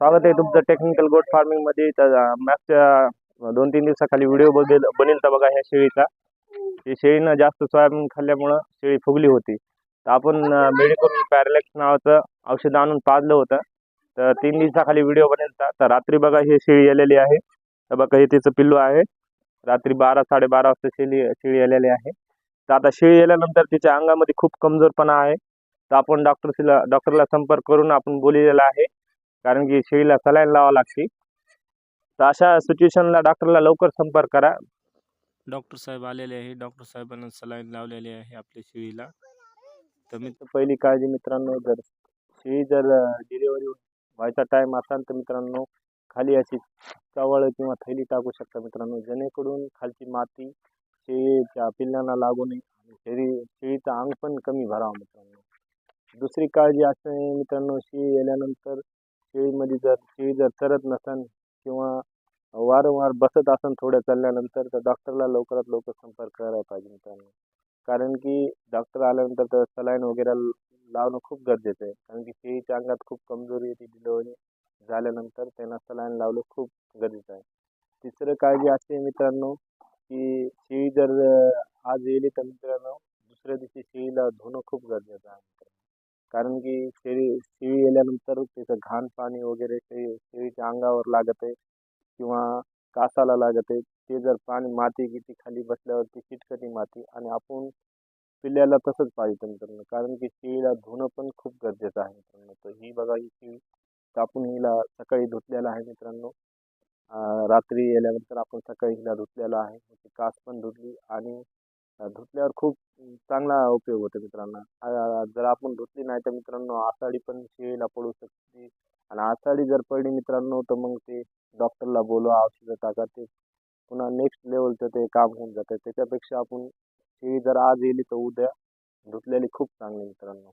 स्वागत आहे तुमचं टेक्निकल गोट फार्मिंगमध्ये. तर मागच्या दोन तीन दिवसाखाली व्हिडिओ बघेल बनेलता बघा ह्या शेळीचा. शेळीनं जास्त सोयाबीन खाल्ल्यामुळं शेळी फुगली होती. तर आपण मेडिकल पॅरलेक्स नावाचं औषध आणून पाजलं होतं. तर तीन दिवसाखाली व्हिडिओ बनेलता तर. रात्री बघा ही शेळी आलेली आहे. तर बघा हे तिचं पिल्लू आहे. रात्री बारा साडेबारा वाजता शेळी शेळी आलेली आहे. तर आता शेळी आल्यानंतर तिच्या अंगामध्ये खूप कमजोरपणा आहे. तर आपण डॉक्टरशीला डॉक्टरला संपर्क करून आपण बोललेला आहे. कारण की शेळीला सलाईन लावावं लागते तर अशा सिच्युएशनला डॉक्टरला लवकर संपर्क करा. डॉक्टर साहेब आलेले आहे. डॉक्टर साहेबांना सलाईन लावलेली आहे आपल्या शेळीला तर मी तर पहिली काळजी मित्रांनो जर शेळी जर डिलिव्हरी व्हायचा टाईम असाल तर मित्रांनो खाली अशी चवळ किंवा थैली टाकू शकता मित्रांनो. जेणेकरून खालची माती शेळीच्या पिल्लांना लागू नये आणि शेळी शेळीचं अंग पण कमी भरावं मित्रांनो. दुसरी काळजी असं आहे मित्रांनो शेळी येल्यानंतर शेळीमध्ये जर शेळी जर चरत नसन किंवा वारंवार बसत असेल थोड्या चालल्यानंतर तर डॉक्टरला लवकरात लवकर संपर्क करायला पाहिजे मित्रांनो. कारण की डॉक्टर आल्यानंतर तर सलाईन वगैरे लावणं खूप गरजेचं आहे. कारण की शेळीच्या अंगात खूप कमजोरी येते डिलिव्हरी झाल्यानंतर त्यांना सलाईन लावलं खूप गरजेचं आहे. तिसरं काळजी अशी आहे मित्रांनो की शेळी जर आज येली तर मित्रांनो दुसऱ्या दिवशी शेळीला धुणं खूप गरजेचं आहे. कारण की शेळी शेळी येल्यानंतर त्याचं घाण पाणी वगैरे शेळी शेळीच्या अंगावर लागत आहे किंवा कासाला लागत. आहे ते जर पाणी माती किती खाली बसल्यावर ती चिटकटी माती आणि आपण पिल्ल्याला तसंच पाहिजे मित्रांनो कारण की शेळीला धुणं पण खूप गरजेचं आहे मित्रांनो. तर ही बघा ही शेळी तर आपण हिला सकाळी धुतलेलं आहे मित्रांनो. रात्री येल्यानंतर आपण सकाळी हिला धुतलेला आहे. ती कास पण धुतली आणि धुतल्यावर खूप चांगला उपयोग होतो मित्रांनो. जर आपण धुतली नाही तर मित्रांनो आषाढी पण शेळीला पडू शकते. आणि आषाढी जर पडली मित्रांनो तर मग ते डॉक्टरला बोलवा औषधं टाका. ते पुन्हा नेक्स्ट लेवलचं ते काम होऊन जातं. त्याच्यापेक्षा आपण शेळी जर आज येली तर उद्या धुतलेली खूप चांगली मित्रांनो.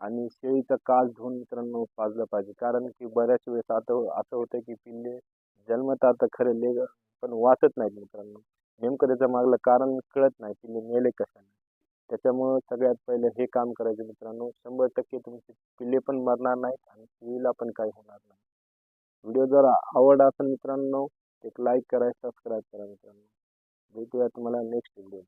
आणि शेळीचा कास धुवून मित्रांनो पाजलं पाहिजे. कारण की बऱ्याच वेळेस आता असं होतं की पिल्ले जन्मतात तर खरे लेग पण वाचत नाहीत मित्रांनो. नेमकं त्याचं मागलं कारण कळत नाही पिल्ले मेले कशाने त्याच्यामुळं सगळ्यात पहिले हे काम करायचं मित्रांनो. शंभर टक्के तुमचे पिल्ले पण मरणार नाहीत आणि शेळीला पण काही होणार नाही. व्हिडिओ जर आवड असेल मित्रांनो एक लाईक करा सबस्क्राईब करा मित्रांनो. भेटूया तुम्हाला नेक्स्ट व्हिडिओ